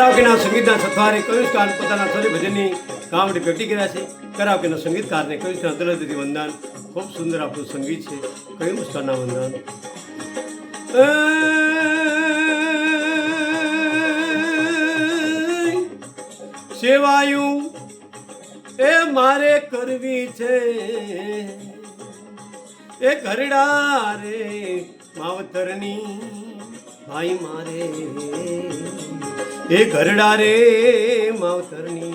કરાઓકેના સંગીતના સથવારે કવિષ્કાર પોતાના સ્વરે ભજનની કામડી ભેટી કર્યા છે. કરાવકેના સંગીતકારને કવિષ્કાર દરદથી વંદન. ખૂબ સુંદર આપણું સંગીત છે. કયું મુસ્કાનના વંદન? સેવાયું, એ મારે કરવી છે. એ ઘરડા રે, માવતરની ભાઈ મારે. એ ઘરડા રે, માવતરની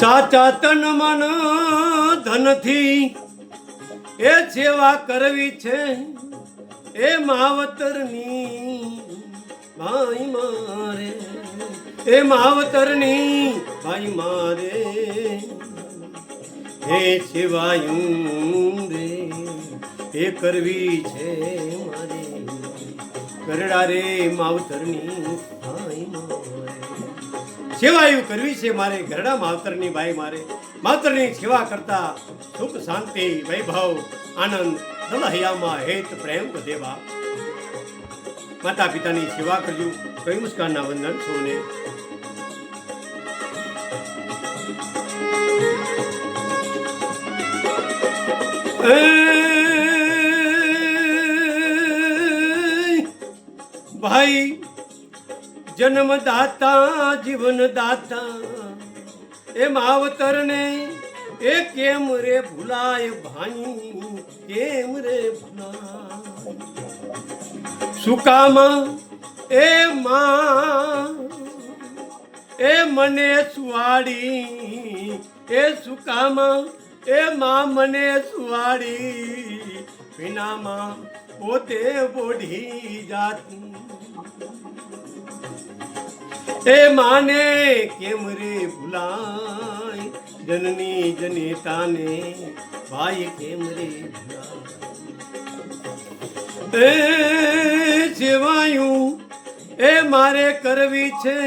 ચાચા તન મન ધનથી એ સેવા કરવી છે, એ માવતરની ભાઈ મારે. એ માવતરની ભાઈ મારે. હે શિવાયું રે, એ કરવી છે મારે. કરડા રે માવતરની ભાઈ મારે. સેવાયું કરવી છે મારે, ઘરડા માવતરની ભાઈ મારે. માવતરની સેવા કરતા સુખ શાંતિ, વૈભવ, આનંદ દલહૈયામાં હેત પ્રેમ દેવા માતા પિતાની સેવા કરજો. કઈ મુસ્કાનના વંદન, સૌને. એ ભાઈ, જન્મદાતા, જીવનદાતા એ માવતરને એ કેમ રે ભૂલાય ભાઈ કેમ રે ભૂલાય? સુકામ એ માં, એ મને સુવાડી, એ સુકામાં એ માં મને સુવાડી, વિનામાં પોતે બોઢી જાતી. એ માને કેમ રે ભૂલાય? જનની જનેતાને ભાઈ કેમ રે ભૂલાય? એ સેવાયું એ મારે કરવી છે.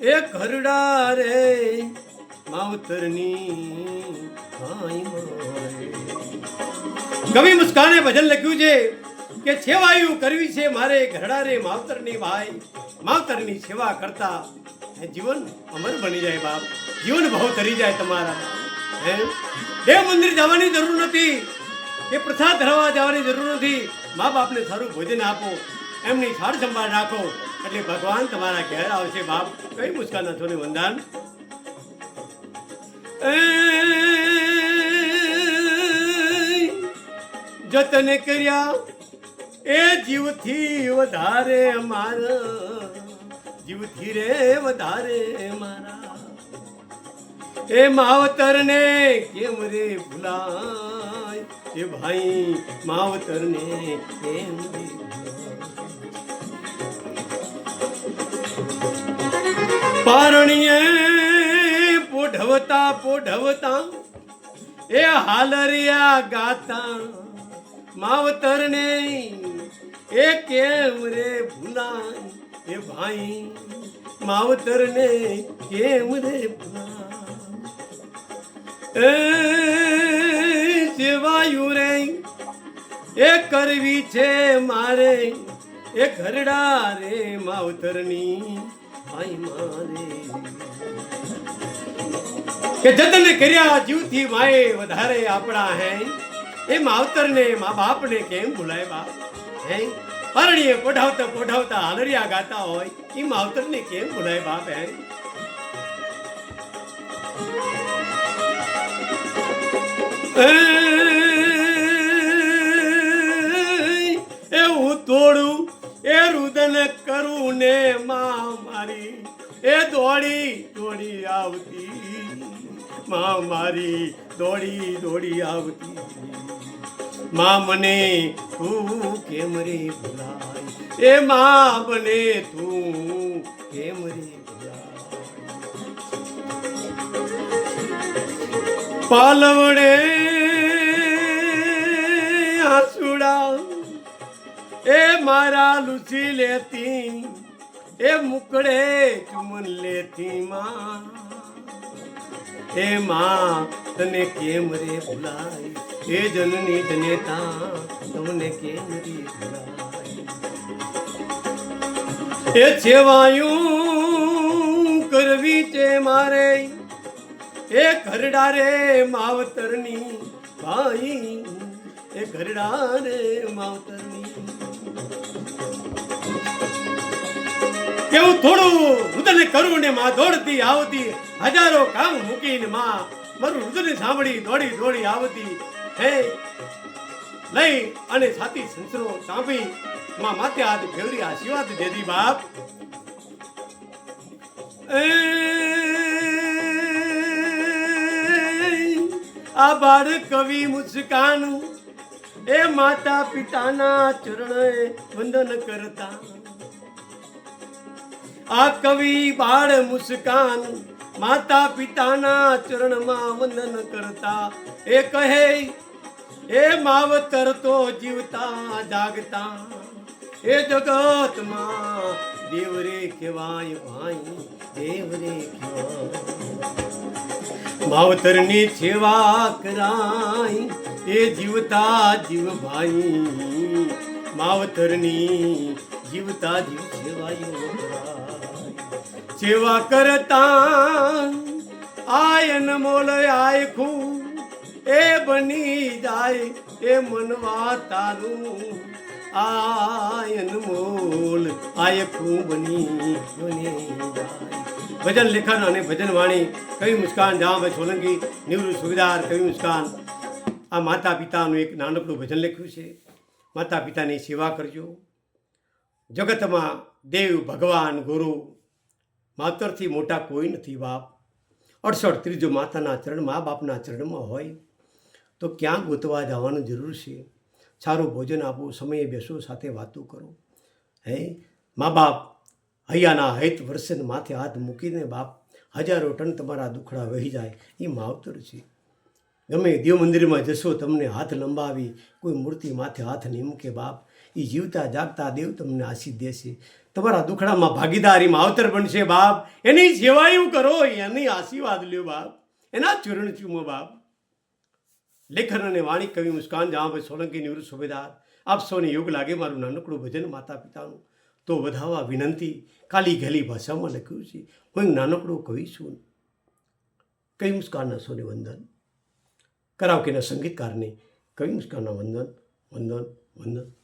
એ ઘરડા રે કવિ મુસ્કાને ભજન લખ્યું છે કે સેવાયું કરવી છે મારે ઘરડા માવતરની ભાઈ. માવતરની સેવા કરતા જીવન અમર બની જાય બાપ. જીવન બહુ તરી જાય તમારા. હે? મંદિર જવાની જરૂર નથી. કે પ્રસાદ ધરવા જવાની જરૂર નથી. મા બાપને સારું ભોજન આપો. એમની સાર સંભાળ રાખો. એટલે ભગવાન તમારા ઘેર આવશે બાપ. કઈ મુસ્કાન છો ને વંદન? એ જતન કર્યા, એ જીવથી વધારે મારા જીવથી રે વધારે મારા. એ માવતરને કેમ રે ભૂલાય? એ ભાઈ માવતરને કેમ રે પારણીએ પોઢવતા પોઢવતા. એ હાલરિયા ગાતા. માવતરને એ કેમ રે ભૂલાય? એ ભાઈ, માવતરને કેમ રે ભૂલાય? એ જેવાયું રે, એ કરવી છે મારે. એ ઘરડા રે માવતરની, ભાઈ મારે. કે જતન કર્યા જીવથી માએ વધારે આપણા હે? એ માવતરને મા બાપને કેમ બાપ હે? પરણીએ પોઢાવતા પોઢાવતા હાલરિયા ગાતા હોય એ માવતરને કેમ ભૂલાય બાપ હે? એ આવતી. માં મારી દોડી દોડી આવતી. માં મને તું કેમ રે ભૂલાય? એ માં મને તું કેમ રે પાલવડે આસુડા, એ મારા લુચી લેતી. એ મુકડે ચુમન લેતી માં. એ માં, તને કેમ રે ભૂલાય? હે જનની જનેતા, તમને કેમ રે ભૂલાય? એ સેવાયું કરવી છે મારે? એ ઘરડા રે માવતરની ભાઈ? એ ઘરડા રે માવતરની કેવું થોડું રુદન કરું માં દોડતી આવતી. હજારો કામ મૂકીને માં મારું રુદન સાંભળી દોડી દોડી આવતી. હે, લઈ અને છાતી સંસરો સાંભળી. માં માથે હાથ ફેવરી આશીર્વાદ દેદી બાપ. આ બાળ કવિ મુસ્કાનું એ માતા પિતાના ચરણે વંદન કરતા. આ કવિ બાળ મુસ્કાન માતા પિતાના ચરણમાં વંદન કરતા. એ કહે એ માવતર તો જીવતા જાગતા. એ જગતમાં દેવરે કહેવાય ભાઈ, દેવરે કહેવાય. માવતરની સેવા કરાય એ જીવતા જીવ ભાઈ. માવતરની જીવતા જીવ સેવાયો સેવા કરતા આયન મોલ આયખું, એ બની જાય એ મનવા તારું. આયન મોલ આયખું બની બની જાય. ભજન લેખન અને ભજન વાણી, કવિ મુસ્કાન, જામભાઈ સોલંકી, નિવૃત્ત સુવિધાર, કવિ મુસ્કાન. આ માતા પિતાનું એક નાનકડું ભજન લખ્યું છે. માતા પિતાની સેવા કરજો. જગતમાં દેવ, ભગવાન, ગુરુ, માતરથી મોટા કોઈ નથી બાપ. અડસઠ ત્રીજો માતાના ચરણ મા બાપના ચરણમાં હોય. તો ક્યાં ગોતવા જવાનું જરૂર છે? સારું ભોજન આપો, સમયે બેસો, સાથે વાતો કરો. હે? મા બાપ, હૈયાના હૈત વર્ષન માથે હાથ મૂકીને બાપ, હજારો ટન તમારા દુખડા વહી જાય, એ માવતર છે. ગમે દેવ મંદિરમાં જશો, તમને હાથ લંબાવી કોઈ મૂર્તિ માથે હાથ નહીં મૂકે બાપ. એ જીવતા જાગતા દેવ તમને આશીષ દેશે. તમારા દુખડામાં ભાગીદારી માવતર બનશે બાપ. એની સેવાયું કરો, એની આશીર્વાદ લ્યો બાપ. એના ચૂરણ ચૂમો બાપ. લેખન અને વાણી કવિ મુસ્કાન જહાભાઈ સોલંકી નિવૃત્ત સુબેદાર. આપ સૌને યોગ લાગે મારું નાનકડું ભજન માતા પિતાનું તો વધાવવા વિનંતી, કાલી ગેલી ભાષામાં લખ્યું છે, હું એક નાનકડો કવિ છું. કવિ મુસ્કાનના સોને વંદન. કરાવકીના સંગીતકારને કવિ મુસ્કાનના વંદન વંદન વંદન.